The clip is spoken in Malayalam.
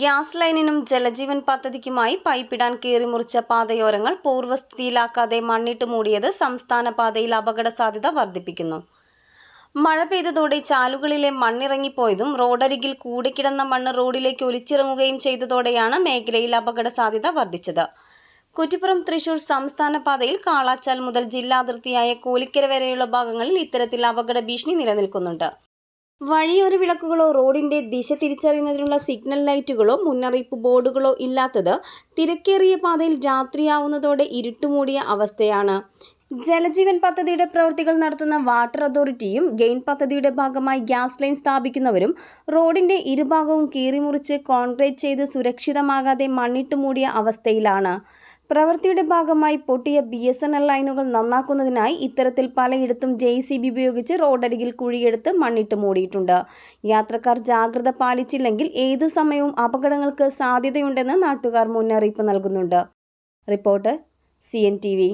ഗ്യാസ് ലൈനിനും ജലജീവൻ പദ്ധതിക്കുമായി പൈപ്പിടാൻ കീറിമുറിച്ച പാതയോരങ്ങൾ പൂർവസ്ഥിതിയിലാക്കാതെ മണ്ണിട്ട് മൂടിയത് സംസ്ഥാന പാതയിൽ അപകട സാധ്യത വർദ്ധിപ്പിക്കുന്നു. മഴ പെയ്തതോടെ ചാലുകളിലെ മണ്ണിറങ്ങിപ്പോയതും റോഡരികിൽ കൂടിക്കിടന്ന മണ്ണ് റോഡിലേക്ക് ഒലിച്ചിറങ്ങുകയും ചെയ്തതോടെയാണ് മേഖലയിൽ അപകട സാധ്യത വർദ്ധിച്ചത്. കുറ്റിപ്പുറം തൃശൂർ സംസ്ഥാന പാതയിൽ കാളാച്ചാൽ മുതൽ ജില്ലാതിർത്തിയായ കൂലിക്കര വരെയുള്ള ഭാഗങ്ങളിൽ ഇത്തരത്തിൽ അപകട ഭീഷണി നിലനിൽക്കുന്നുണ്ട്. വഴിയോര വിളക്കുകളോ റോഡിന്റെ ദിശ തിരിച്ചറിയുന്നതിനുള്ള സിഗ്നൽ ലൈറ്റുകളോ മുന്നറിയിപ്പ് ബോർഡുകളോ ഇല്ലാത്തത് തിരക്കേറിയ പാതയിൽ രാത്രിയാവുന്നതോടെ ഇരുട്ടുമൂടിയ അവസ്ഥയാണ്. ജലജീവൻ പദ്ധതിയുടെ പ്രവൃത്തികൾ നടത്തുന്ന വാട്ടർ അതോറിറ്റിയും ഗെയിൻ പദ്ധതിയുടെ ഭാഗമായി ഗ്യാസ് ലൈൻ സ്ഥാപിക്കുന്നവരും റോഡിന്റെ ഇരുഭാഗവും കീറിമുറിച്ച് കോൺക്രീറ്റ് ചെയ്ത് സുരക്ഷിതമാകാതെ മണ്ണിട്ട് മൂടിയ അവസ്ഥയിലാണ്. പ്രവൃത്തിയുടെ ഭാഗമായി പൊട്ടിയ ബി എസ് എൻ എൽ ലൈനുകൾ നന്നാക്കുന്നതിനായി ഇത്തരത്തിൽ പലയിടത്തും ജെ സി ബി ഉപയോഗിച്ച് റോഡരികിൽ കുഴിയെടുത്ത് മണ്ണിട്ട് മൂടിയിട്ടുണ്ട്. യാത്രക്കാർ ജാഗ്രത പാലിച്ചില്ലെങ്കിൽ ഏതു സമയവും അപകടങ്ങൾക്ക് സാധ്യതയുണ്ടെന്ന് നാട്ടുകാർ മുന്നറിയിപ്പ് നൽകുന്നുണ്ട്. Report C N T V.